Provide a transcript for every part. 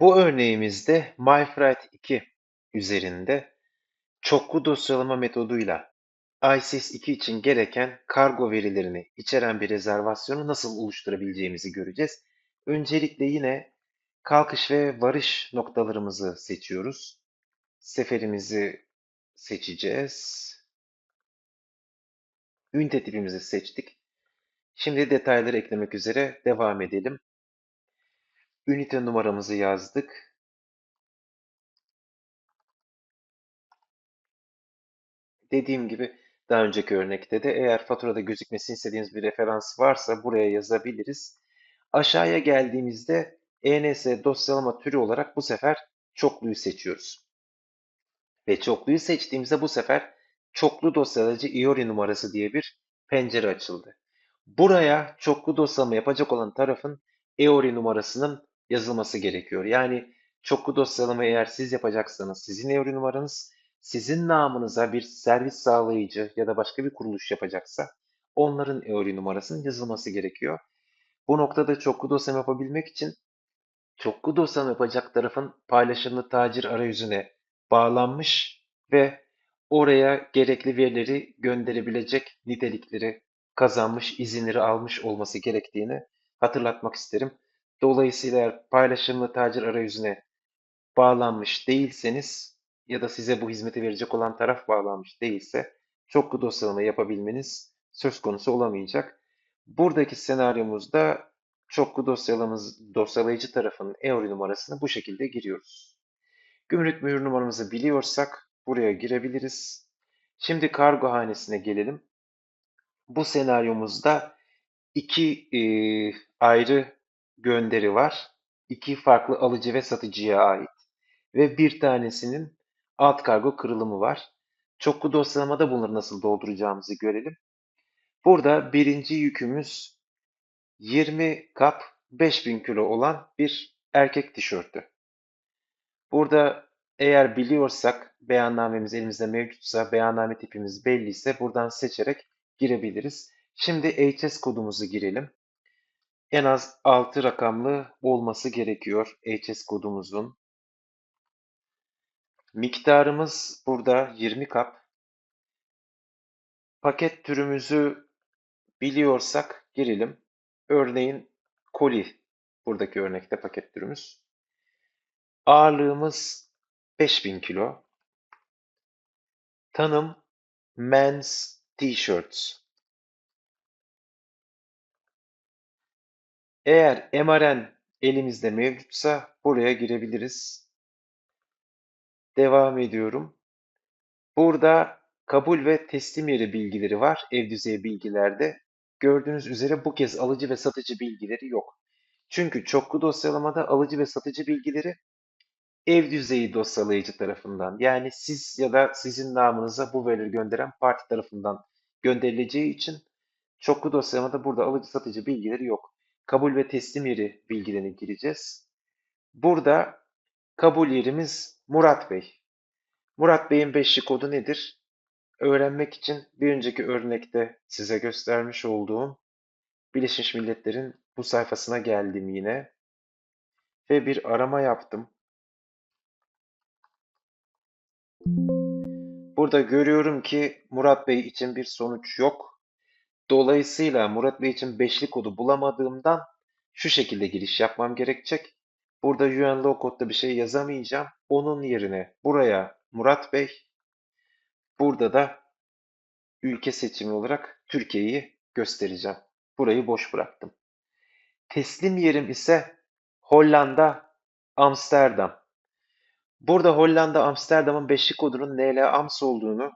Bu örneğimizde MyFreight 2 üzerinde çoklu dosyalama metoduyla ISIS 2 için gereken kargo verilerini içeren bir rezervasyonu nasıl oluşturabileceğimizi göreceğiz. Öncelikle yine kalkış ve varış noktalarımızı seçiyoruz. Seferimizi seçeceğiz. Ünite tipimizi seçtik. Şimdi detayları eklemek üzere devam edelim. Ünite numaramızı yazdık. Dediğim gibi daha önceki örnekte de eğer faturada gözükmesini istediğiniz bir referans varsa buraya yazabiliriz. Aşağıya geldiğimizde ENS dosyalama türü olarak bu sefer çokluyu seçiyoruz. Ve çokluyu seçtiğimizde bu sefer çoklu dosyalayıcı IORI numarası diye bir pencere açıldı. Buraya çoklu dosyalama yapacak olan tarafın EORI numarasının yazılması gerekiyor. Yani çoklu dosyalama eğer siz yapacaksanız sizin EORI numaranız, sizin namınıza bir servis sağlayıcı ya da başka bir kuruluş yapacaksa onların EORI numarasının yazılması gerekiyor. Bu noktada çoklu dosyalama yapabilmek için çoklu dosyalama yapacak tarafın paylaşımlı tacir arayüzüne bağlanmış ve oraya gerekli verileri gönderebilecek nitelikleri kazanmış, izinleri almış olması gerektiğini hatırlatmak isterim. Dolayısıyla eğer paylaşımlı tacir arayüzüne bağlanmış değilseniz ya da size bu hizmeti verecek olan taraf bağlanmış değilse çoklu dosyalama yapabilmeniz söz konusu olamayacak. Buradaki senaryomuzda çoklu dosyalamız, dosyalayıcı tarafının EORI numarasını bu şekilde giriyoruz. Gümrük mühür numaramızı biliyorsak buraya girebiliriz. Şimdi kargo hanesine gelelim. Bu senaryomuzda iki e, ayrı gönderi var. İki farklı alıcı ve satıcıya ait. Ve bir tanesinin alt kargo kırılımı var. Çoklu dosyalamada bunları nasıl dolduracağımızı görelim. Burada birinci yükümüz 20 kap 5000 kilo olan bir erkek tişörtü. Burada eğer biliyorsak beyannamemiz elimizde mevcutsa beyanname tipimiz belliyse buradan seçerek girebiliriz. Şimdi HS kodumuzu girelim. En az 6 rakamlı olması gerekiyor HS kodumuzun. Miktarımız burada 20 kap. Paket türümüzü biliyorsak girelim. Örneğin koli buradaki örnekte paket türümüz. Ağırlığımız 5000 kilo. Tanım men's t-shirts. Eğer MRN elimizde mevcutsa buraya girebiliriz. Devam ediyorum. Burada kabul ve teslim yeri bilgileri var ev düzeyi bilgilerde. Gördüğünüz üzere bu kez alıcı ve satıcı bilgileri yok. Çünkü çoklu dosyalamada alıcı ve satıcı bilgileri ev düzeyi dosyalayıcı tarafından yani siz ya da sizin namınıza bu verileri gönderen parti tarafından gönderileceği için çoklu dosyalamada burada alıcı satıcı bilgileri yok. Kabul ve teslim yeri bilgilerini gireceğiz. Burada kabul yerimiz Murat Bey. Murat Bey'in beşli kodu nedir? Öğrenmek için bir önceki örnekte size göstermiş olduğum Birleşmiş Milletler'in bu sayfasına geldim yine ve bir arama yaptım. Burada görüyorum ki Murat Bey için bir sonuç yok. Dolayısıyla Murat Bey için beşli kodu bulamadığımdan şu şekilde giriş yapmam gerekecek. Burada UN Low Code'da bir şey yazamayacağım. Onun yerine buraya Murat Bey, burada da ülke seçimi olarak Türkiye'yi göstereceğim. Burayı boş bıraktım. Teslim yerim ise Hollanda, Amsterdam. Burada Hollanda Amsterdam'ın beşlik kodunun NL AMS olduğunu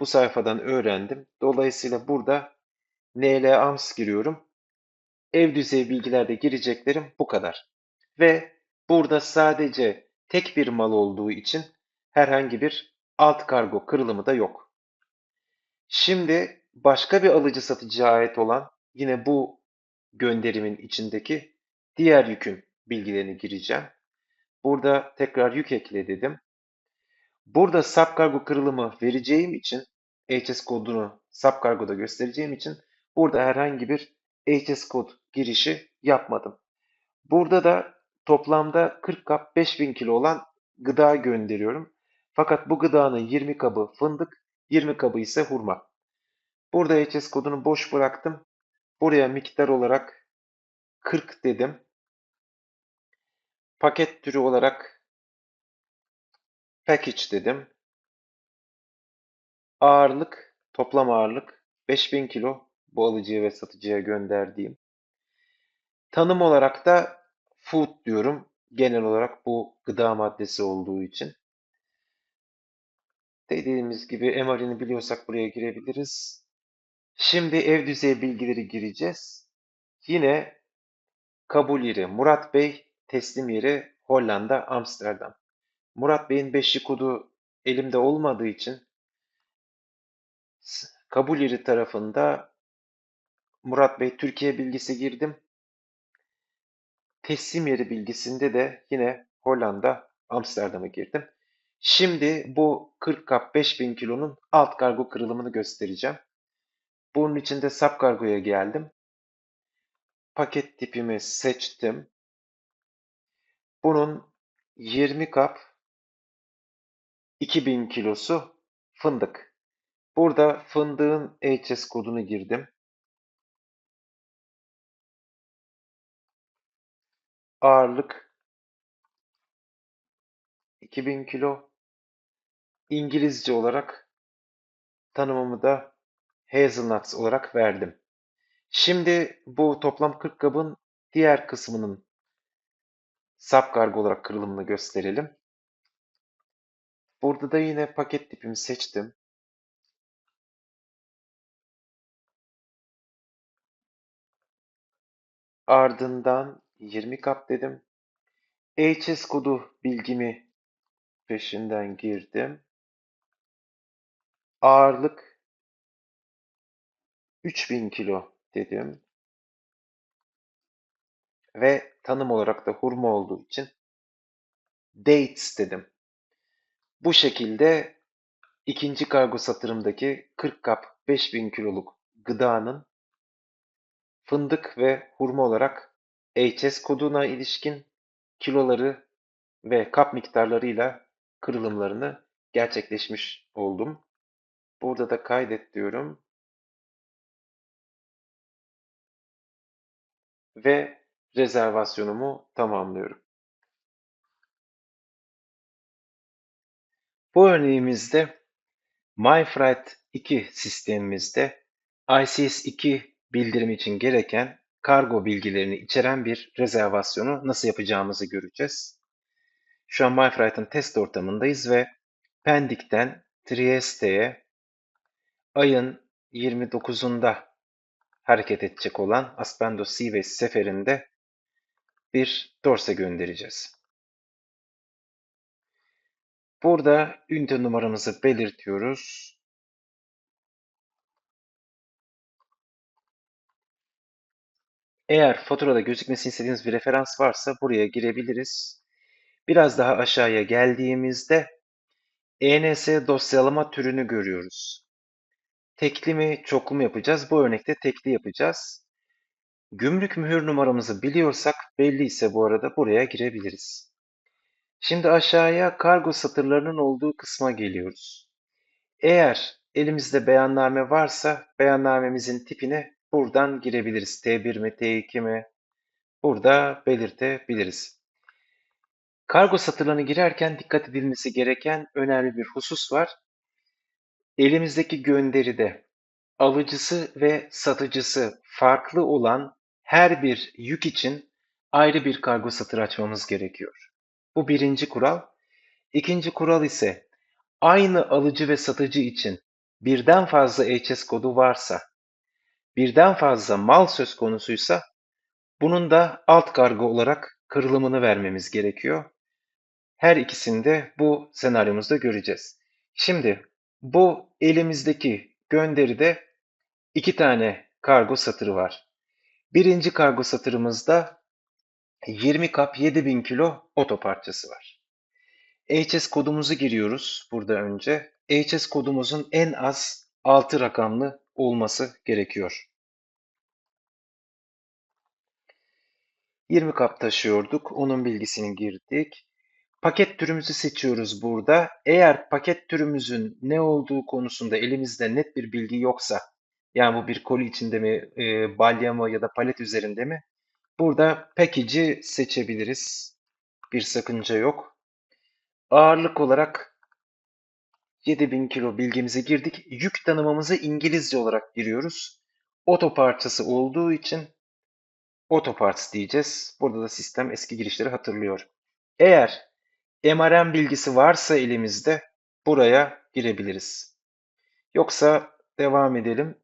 bu sayfadan öğrendim. Dolayısıyla burada NL AMS giriyorum. Ev düzeyi bilgilerde gireceklerim bu kadar. Ve burada sadece tek bir mal olduğu için herhangi bir alt kargo kırılımı da yok. Şimdi başka bir alıcı satıcıya ait olan yine bu gönderimin içindeki diğer yükün bilgilerini gireceğim. Burada tekrar yük ekle dedim. Burada subkargo kırılımı vereceğim için HS kodunu subkargoda göstereceğim için burada herhangi bir HS kod girişi yapmadım. Burada da toplamda 40 kap 5000 kilo olan gıda gönderiyorum. Fakat bu gıdanın 20 kabı fındık, 20 kabı ise hurma. Burada HS kodunu boş bıraktım. Buraya miktar olarak 40 dedim. Paket türü olarak package dedim. Ağırlık, toplam ağırlık 5000 kilo bu alıcıya ve satıcıya gönderdiğim. Tanım olarak da food diyorum. Genel olarak bu gıda maddesi olduğu için. Dediğimiz gibi MR'ini biliyorsak buraya girebiliriz. Şimdi ev düzey bilgileri gireceğiz. Yine kabul yeri Murat Bey, teslim yeri Hollanda, Amsterdam. Murat Bey'in beşli kodu elimde olmadığı için kabul yeri tarafında Murat Bey Türkiye bilgisi girdim. Teslim yeri bilgisinde de yine Hollanda, Amsterdam'a girdim. Şimdi bu 40 kap 5000 kilonun alt kargo kırılımını göstereceğim. Bunun için de sap kargoya geldim. Paket tipimi seçtim. Bunun 20 kap 2000 kilosu fındık. Burada fındığın HS kodunu girdim. Ağırlık 2000 kilo. İngilizce olarak tanımımı da hazelnuts olarak verdim. Şimdi bu toplam 40 kabın diğer kısmının sap kargo olarak kırılımını gösterelim. Burada da yine paket tipimi seçtim. Ardından 20 kap dedim. HS kodu bilgimi peşinden girdim. Ağırlık 3000 kilo dedim. Ve tanım olarak da hurma olduğu için dates dedim. Bu şekilde ikinci kargo satırımdaki 40 kap 5000 kiloluk gıdanın fındık ve hurma olarak HS koduna ilişkin kiloları ve kap miktarlarıyla kırılımlarını gerçekleşmiş oldum. Burada da kaydet diyorum. Ve rezervasyonumu tamamlıyorum. Bu örneğimizde MyFreight 2 sistemimizde ICS-2 bildirim için gereken kargo bilgilerini içeren bir rezervasyonu nasıl yapacağımızı göreceğiz. Şu an MyFreight'ın test ortamındayız ve Pendik'ten Trieste'ye ayın 29'unda hareket edecek olan Aspendo Seaways seferinde bir dorse göndereceğiz. Burada ünite numaramızı belirtiyoruz. Eğer faturada gözükmesini istediğiniz bir referans varsa buraya girebiliriz. Biraz daha aşağıya geldiğimizde ENS dosyalama türünü görüyoruz. Tekli mi, çoklu mu yapacağız? Bu örnekte tekli yapacağız. Gümrük mühür numaramızı biliyorsak belli ise bu arada buraya girebiliriz. Şimdi aşağıya kargo satırlarının olduğu kısma geliyoruz. Eğer elimizde beyanname varsa beyannamemizin tipine buradan girebiliriz. T1 mi, T2 mi? Burada belirtebiliriz. Kargo satırlarına girerken dikkat edilmesi gereken önemli bir husus var. Elimizdeki gönderide alıcısı ve satıcısı farklı olan her bir yük için ayrı bir kargo satırı açmamız gerekiyor. Bu birinci kural. İkinci kural ise aynı alıcı ve satıcı için birden fazla HS kodu varsa, birden fazla mal söz konusuysa bunun da alt kargo olarak kırılımını vermemiz gerekiyor. Her ikisini de bu senaryomuzda göreceğiz. Şimdi bu elimizdeki gönderide iki tane kargo satırı var. Birinci kargo satırımızda 20 kap 7000 kilo oto parçası var. HS kodumuzu giriyoruz burada önce. HS kodumuzun en az 6 rakamlı olması gerekiyor. 20 kap taşıyorduk. Onun bilgisini girdik. Paket türümüzü seçiyoruz burada. Eğer paket türümüzün ne olduğu konusunda elimizde net bir bilgi yoksa, yani bu bir koli içinde mi, e, balya mı ya da palet üzerinde mi? Burada package'i seçebiliriz. Bir sakınca yok. Ağırlık olarak 7000 kilo bilgimizi girdik. Yük tanımımızı İngilizce olarak giriyoruz. Oto parçası olduğu için Autoparts diyeceğiz. Burada da sistem eski girişleri hatırlıyor. Eğer MRM bilgisi varsa elimizde buraya girebiliriz. Yoksa devam edelim.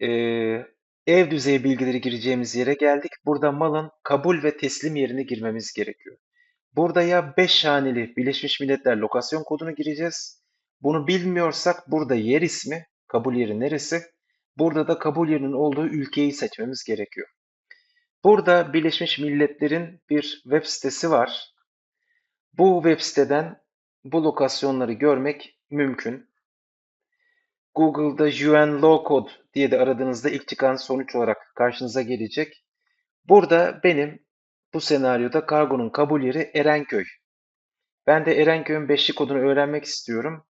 Ee, ev düzeyi bilgileri gireceğimiz yere geldik. Burada malın kabul ve teslim yerini girmemiz gerekiyor. Burada ya 5 haneli Birleşmiş Milletler lokasyon kodunu gireceğiz. Bunu bilmiyorsak burada yer ismi, kabul yeri neresi? Burada da kabul yerinin olduğu ülkeyi seçmemiz gerekiyor. Burada Birleşmiş Milletler'in bir web sitesi var. Bu web siteden bu lokasyonları görmek mümkün. Google'da UN Law Code diye de aradığınızda ilk çıkan sonuç olarak karşınıza gelecek. Burada benim bu senaryoda kargonun kabul yeri Erenköy. Ben de Erenköy'ün beşli kodunu öğrenmek istiyorum.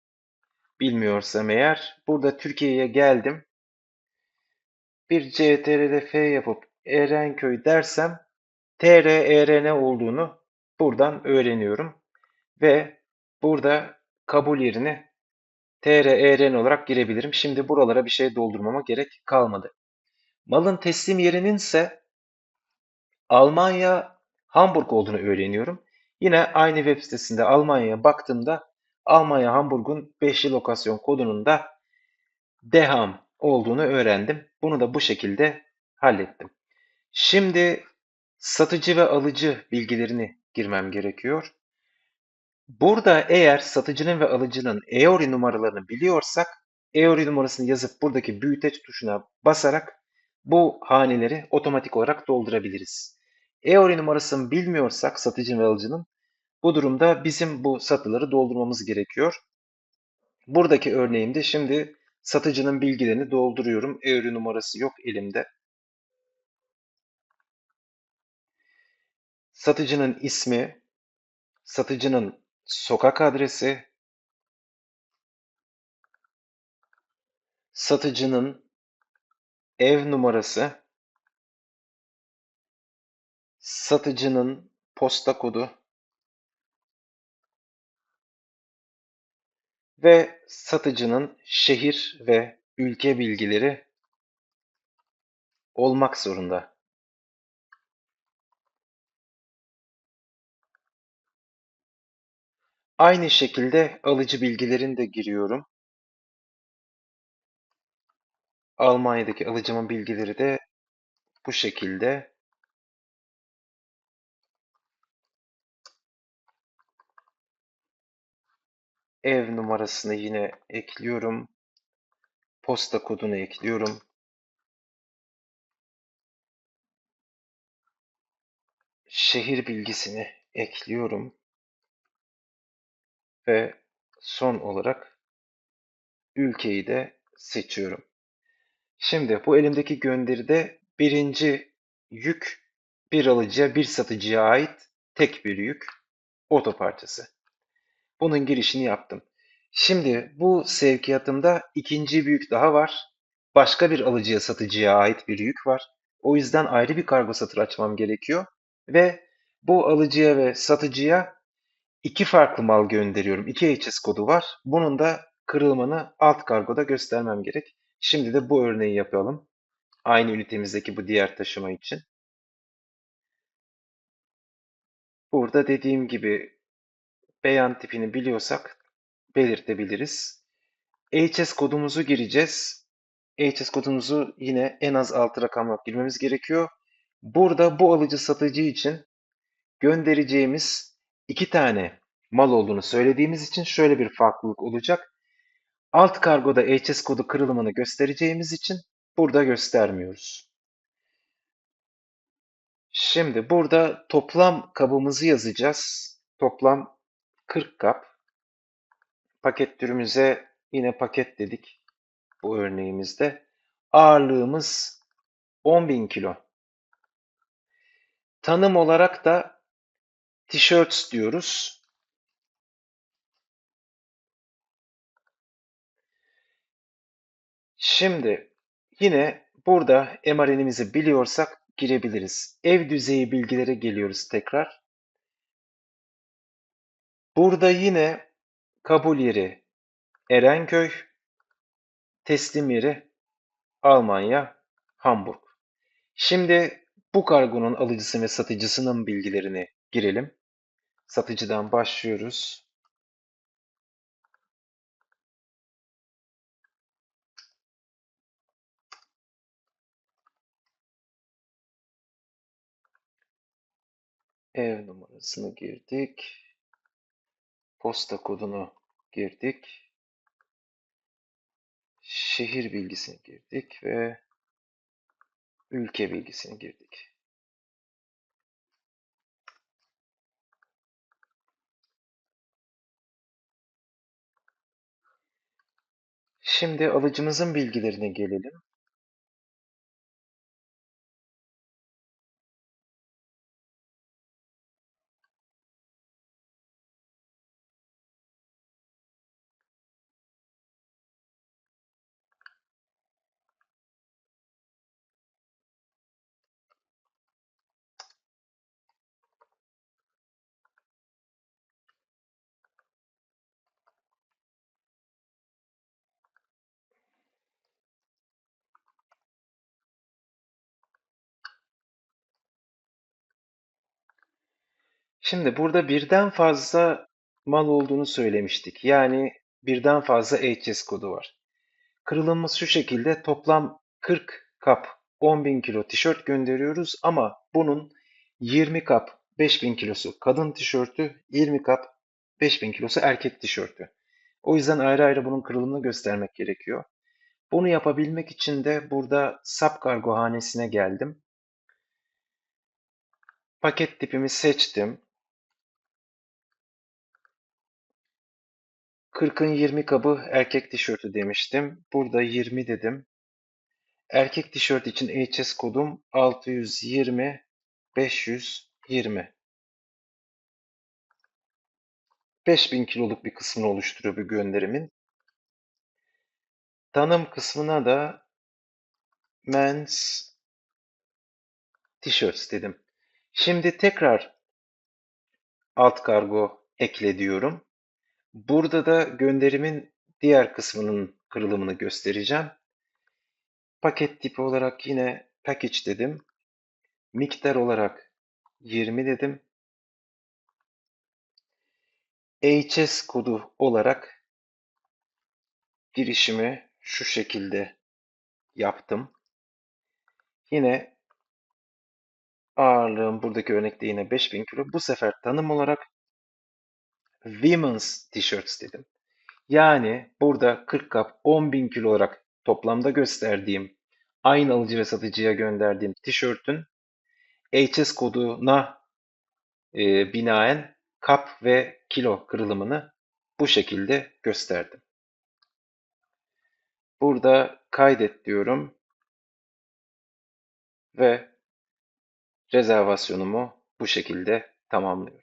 Bilmiyorsam eğer. Burada Türkiye'ye geldim. Bir CTRL-F yapıp Erenköy dersem TR, ERN olduğunu buradan öğreniyorum. Ve burada kabul yerini TR, ERN olarak girebilirim. Şimdi buralara bir şey doldurmama gerek kalmadı. Malın teslim yerinin ise Almanya, Hamburg olduğunu öğreniyorum. Yine aynı web sitesinde Almanya'ya baktığımda Almanya Hamburg'un 5'li lokasyon kodunun da Deham olduğunu öğrendim. Bunu da bu şekilde hallettim. Şimdi satıcı ve alıcı bilgilerini girmem gerekiyor. Burada eğer satıcının ve alıcının EORI numaralarını biliyorsak EORI numarasını yazıp buradaki büyüteç tuşuna basarak bu haneleri otomatik olarak doldurabiliriz. EORI numarasını bilmiyorsak satıcı ve alıcının bu durumda bizim bu satıları doldurmamız gerekiyor. Buradaki örneğimde şimdi satıcının bilgilerini dolduruyorum. EORI numarası yok elimde. Satıcının ismi, satıcının sokak adresi, satıcının ev numarası, satıcının posta kodu ve satıcının şehir ve ülke bilgileri olmak zorunda. Aynı şekilde alıcı bilgilerini de giriyorum. Almanya'daki alıcımın bilgileri de bu şekilde. Ev numarasını yine ekliyorum. Posta kodunu ekliyorum. Şehir bilgisini ekliyorum. Ve son olarak ülkeyi de seçiyorum. Şimdi bu elimdeki gönderide birinci yük bir alıcıya bir satıcıya ait tek bir yük oto parçası. Bunun girişini yaptım. Şimdi bu sevkiyatımda ikinci bir yük daha var. Başka bir alıcıya satıcıya ait bir yük var. O yüzden ayrı bir kargo satır açmam gerekiyor. Ve bu alıcıya ve satıcıya iki farklı mal gönderiyorum. İki HS kodu var. Bunun da kırılmanı alt kargoda göstermem gerek. Şimdi de bu örneği yapalım. Aynı ünitemizdeki bu diğer taşıma için. Burada dediğim gibi beyan tipini biliyorsak belirtebiliriz. HS kodumuzu gireceğiz. HS kodumuzu yine en az 6 rakamla girmemiz gerekiyor. Burada bu alıcı satıcı için göndereceğimiz iki tane mal olduğunu söylediğimiz için şöyle bir farklılık olacak. Alt kargoda HS kodu kırılımını göstereceğimiz için burada göstermiyoruz. Şimdi burada toplam kabımızı yazacağız. Toplam 40 kap. Paket türümüze yine paket dedik bu örneğimizde. Ağırlığımız 10.000 kilo. Tanım olarak da t-shirts diyoruz. Şimdi yine burada MRN'imizi biliyorsak girebiliriz. Ev düzeyi bilgilere geliyoruz tekrar. Burada yine kabul yeri Erenköy, teslim yeri Almanya, Hamburg. Şimdi bu kargonun alıcısı ve satıcısının bilgilerini girelim. Satıcıdan başlıyoruz. Ev numarasını girdik. Posta kodunu girdik. Şehir bilgisini girdik ve ülke bilgisini girdik. Şimdi alıcımızın bilgilerine gelelim. Şimdi burada birden fazla mal olduğunu söylemiştik. Yani birden fazla HS kodu var. Kırılımımız şu şekilde toplam 40 kap 10.000 kilo tişört gönderiyoruz ama bunun 20 kap 5000 kilosu kadın tişörtü, 20 kap 5000 kilosu erkek tişörtü. O yüzden ayrı ayrı bunun kırılımını göstermek gerekiyor. Bunu yapabilmek için de burada SAP kargo hanesine geldim. Paket tipimi seçtim. 40'ın 20 kabı erkek tişörtü demiştim. Burada 20 dedim. Erkek tişört için HS kodum 620 520. 5000 kiloluk bir kısmını oluşturuyor bu gönderimin. Tanım kısmına da men's t-shirts dedim. Şimdi tekrar alt kargo ekle diyorum. Burada da gönderimin diğer kısmının kırılımını göstereceğim. Paket tipi olarak yine package dedim. Miktar olarak 20 dedim. HS kodu olarak girişimi şu şekilde yaptım. Yine ağırlığım buradaki örnekte yine 5000 kilo. Bu sefer tanım olarak women's t-shirts dedim. Yani burada 40 kap 10.000 kilo olarak toplamda gösterdiğim aynı alıcı ve satıcıya gönderdiğim tişörtün HS koduna e, binaen kap ve kilo kırılımını bu şekilde gösterdim. Burada kaydet diyorum ve rezervasyonumu bu şekilde tamamlıyorum.